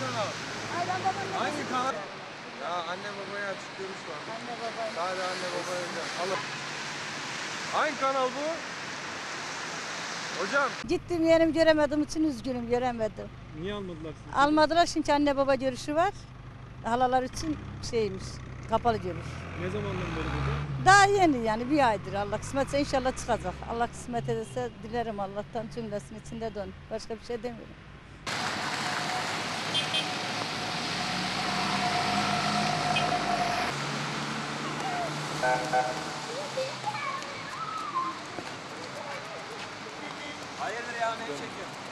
kanal? Aydan babam ne? Hangi kanal? Ya anne babaya açık görüş var. Anne baba. Sadece anne baba özel. Alın. Hangi kanal bu? Hocam. Gittim yerim göremedim için üzgünüm göremedim. Niye almadılar sizi? Almadılar çünkü anne baba görüşü var. Halalar için şeymiş kapalı görüş. Ne zamandan beri burada? Daha yeni yani bir aydır Allah kısmetse inşallah çıkacak. Allah kısmet ederse dilerim Allah'tan cümlesinin içinde dön. Başka bir şey demiyorum. Hayırdır ya ne çekiyorsun?